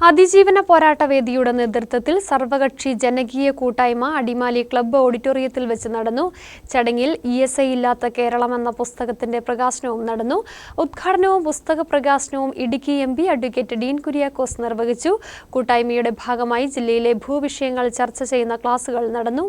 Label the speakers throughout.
Speaker 1: അതിജീവന പോരാട്ട വേദിയുടെ നേതൃത്വത്തിൽ സർവകക്ഷി ജനകീയ കൂട്ടായ്മ അടിമാലി ക്ലബ്ബ് ഓഡിറ്റോറിയത്തിൽ വെച്ച് നടന്നു. ചടങ്ങിൽ ഇ എസ് ഐ ഇല്ലാത്ത കേരളം എന്ന പുസ്തകത്തിന്റെ പ്രകാശനവും നടന്നു. ഉദ്ഘാടനവും പുസ്തക പ്രകാശനവും Idukki M P advocate Dean Kuriakose നിർവഹിച്ചു. കൂട്ടായ്മയുടെ ഭാഗമായി ജില്ലയിലെ ഭൂവിഷയങ്ങൾ ചർച്ച ചെയ്യുന്ന ക്ലാസുകൾ നടന്നു.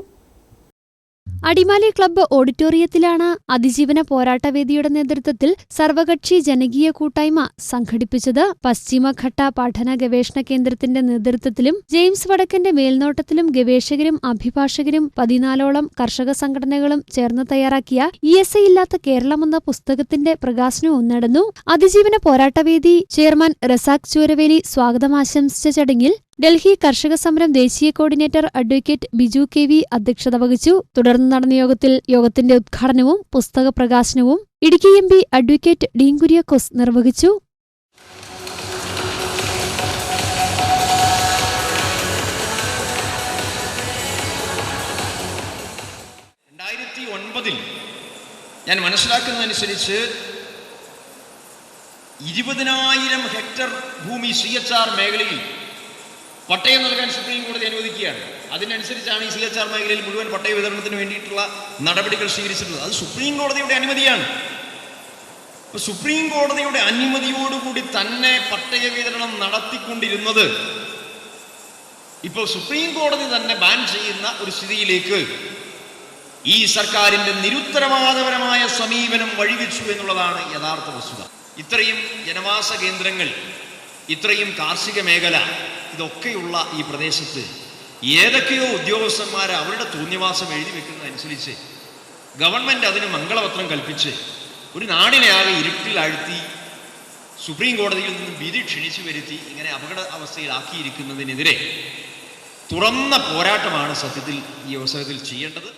Speaker 1: അടിമാലി ക്ലബ്ബ് ഓഡിറ്റോറിയത്തിലാണ് അതിജീവന പോരാട്ടവേദിയുടെ നേതൃത്വത്തിൽ സർവകക്ഷി ജനകീയ കൂട്ടായ്മ സംഘടിപ്പിച്ചത്. പശ്ചിമഘട്ട പഠന ഗവേഷണ കേന്ദ്രത്തിന്റെ നേതൃത്വത്തിലും ജെയിംസ് വടക്കന്റെ മേൽനോട്ടത്തിലും ഗവേഷകരും അഭിഭാഷകരും പതിനാലോളം കർഷക സംഘടനകളും ചേർന്ന് തയ്യാറാക്കിയ ഇ എസ് ഐ ഇല്ലാത്ത കേരളമെന്ന പുസ്തകത്തിന്റെ പ്രകാശനവും നടന്നു. അതിജീവന പോരാട്ടവേദി ചെയർമാൻ റസാഖ് ചൂരവേലി സ്വാഗതം ആശംസിച്ച ചടങ്ങിൽ ഡൽഹി കർഷക സമരം ദേശീയ coordinator advocate Biju K V അധ്യക്ഷത വഹിച്ചു. തുടർന്ന് നടന്ന യോഗത്തിൽ യോഗത്തിന്റെ ഉദ്ഘാടനവും പുസ്തക പ്രകാശനവും Idukki M P advocate Dean Kuriakose നിർവഹിച്ചു.
Speaker 2: ഞാൻ മനസ്സിലാക്കുന്നതനുസരിച്ച് ഇരുപതിനായിരം ഹെക്ടർ ഭൂമി സി എച്ച് ആർ മേഖലയിൽ പട്ടയം നൽകാൻ സുപ്രീം കോടതി അനുവദിക്കുകയാണ്. അതിനനുസരിച്ചാണ് ഈ സി എച്ച് ആർ മേഖലയിൽ മുഴുവൻ പട്ടയ വിതരണത്തിന് വേണ്ടിയിട്ടുള്ള നടപടികൾ സ്വീകരിച്ചിട്ടുള്ളത്. അത് സുപ്രീം കോടതിയുടെ അനുമതിയാണ്. ഇപ്പൊ സുപ്രീം കോടതിയുടെ അനുമതിയോടുകൂടി തന്നെ പട്ടയ വിതരണം നടത്തിക്കൊണ്ടിരുന്നത് ഇപ്പോൾ സുപ്രീം കോടതി തന്നെ ബാൻ ചെയ്യുന്ന ഒരു സ്ഥിതിയിലേക്ക് ഈ സർക്കാരിന്റെ നിരുത്തരവാദപരമായ സമീപനം വഴിവെച്ചു എന്നുള്ളതാണ് യഥാർത്ഥ വസ്തുത. ഇത്രയും ജനവാസ കേന്ദ്രങ്ങൾ ഇത്രയും കാർഷിക മേഖല ഇതൊക്കെയുള്ള ഈ പ്രദേശത്ത് ഏതൊക്കെയോ ഉദ്യോഗസ്ഥന്മാർ അവരുടെ തോന്നിവാസം എഴുതി വെക്കുന്നതനുസരിച്ച് ഗവൺമെന്റ് അതിന് മംഗളപത്രം കൽപ്പിച്ച് ഒരു നാടിനെ ആകെ ഇരുട്ടിലാഴ്ത്തി സുപ്രീം കോടതിയിൽ നിന്നും വിധി ക്ഷണിച്ചു വരുത്തി ഇങ്ങനെ അപകട അവസ്ഥയിലാക്കിയിരിക്കുന്നതിനെതിരെ തുറന്ന പോരാട്ടമാണ് സത്യത്തിൽ ഈ അവസരത്തിൽ ചെയ്യേണ്ടത്.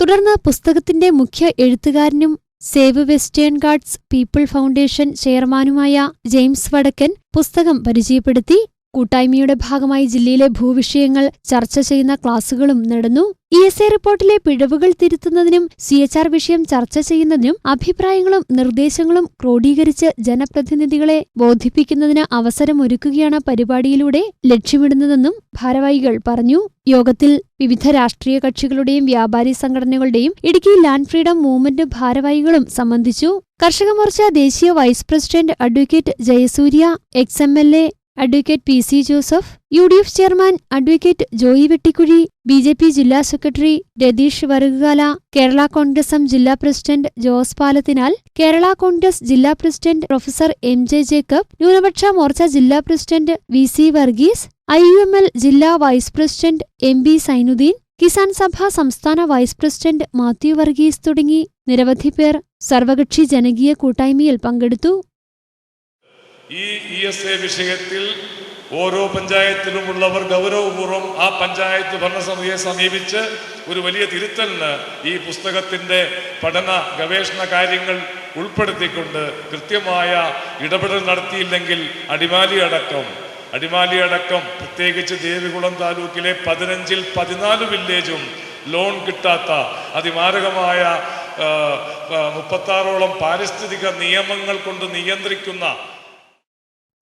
Speaker 1: തുടർന്ന് പുസ്തകത്തിന്റെ മുഖ്യ എഴുത്തുകാരനും Save Western Ghats People Foundation ചെയർമാനുമായ ജെയിംസ് വടക്കൻ പുസ്തകം പരിചയപ്പെടുത്തി. കൂട്ടായ്മയുടെ ഭാഗമായി ജില്ലയിലെ ഭൂവിഷയങ്ങൾ ചർച്ച ചെയ്യുന്ന ക്ലാസുകളും നടന്നു. ഇ എസ് എ റിപ്പോർട്ടിലെ പിഴവുകൾ തിരുത്തുന്നതിനും സി എച്ച് ആർ വിഷയം ചർച്ച ചെയ്യുന്നതിനും അഭിപ്രായങ്ങളും നിർദ്ദേശങ്ങളും ക്രോഡീകരിച്ച് ജനപ്രതിനിധികളെ ബോധിപ്പിക്കുന്നതിന് അവസരമൊരുക്കുകയാണ് പരിപാടിയിലൂടെ ലക്ഷ്യമിടുന്നതെന്നും ഭാരവാഹികൾ പറഞ്ഞു. യോഗത്തിൽ വിവിധ രാഷ്ട്രീയ കക്ഷികളുടെയും വ്യാപാരി സംഘടനകളുടെയും ഇടുക്കി ലാൻഡ് ഫ്രീഡം മൂവ്മെന്റ് ഭാരവാഹികളും സംബന്ധിച്ചു. കർഷക മോർച്ച ദേശീയ vice president advocate Jayasurya ex M L A advocate P C Joseph U D F chairman advocate Joy Vettikuzhy B J P ജില്ലാ സെക്രട്ടറി രതീഷ് വറുകാല കേരള കോൺഗ്രസ് എം ജില്ലാ പ്രസിഡന്റ് ജോസ് പാലത്തിനാൽ കേരള കോൺഗ്രസ് ജില്ലാ president professor M J Jacob ന്യൂനപക്ഷ മോർച്ച ജില്ലാ president V C Varghese I U M L ജില്ലാ vice president M B Sainuddin Kisan Sabha സംസ്ഥാന vice president Mathew Varghese തുടങ്ങി നിരവധി പേർ സർവകക്ഷി ജനകീയ കൂട്ടായ്മയിൽ പങ്കെടുത്തു.
Speaker 3: ഈ ഇ എസ് എ വിഷയത്തിൽ ഓരോ പഞ്ചായത്തിലുമുള്ളവർ ഗൗരവപൂർവം ആ പഞ്ചായത്ത് ഭരണസമിതിയെ സമീപിച്ച് ഒരു വലിയ തിരുത്തലിന് ഈ പുസ്തകത്തിന്റെ പഠന ഗവേഷണ കാര്യങ്ങൾ ഉൾപ്പെടുത്തിക്കൊണ്ട് കൃത്യമായ ഇടപെടൽ നടത്തിയില്ലെങ്കിൽ അടിമാലി അടക്കം അടിമാലി അടക്കം പ്രത്യേകിച്ച് ദേവികുളം താലൂക്കിലെ പതിനഞ്ചിൽ പതിനാല് വില്ലേജും ലോൺ കിട്ടാത്ത അതിമാരകമായ മുപ്പത്താറോളം പാരിസ്ഥിതിക നിയമങ്ങൾ കൊണ്ട് നിയന്ത്രിക്കുന്ന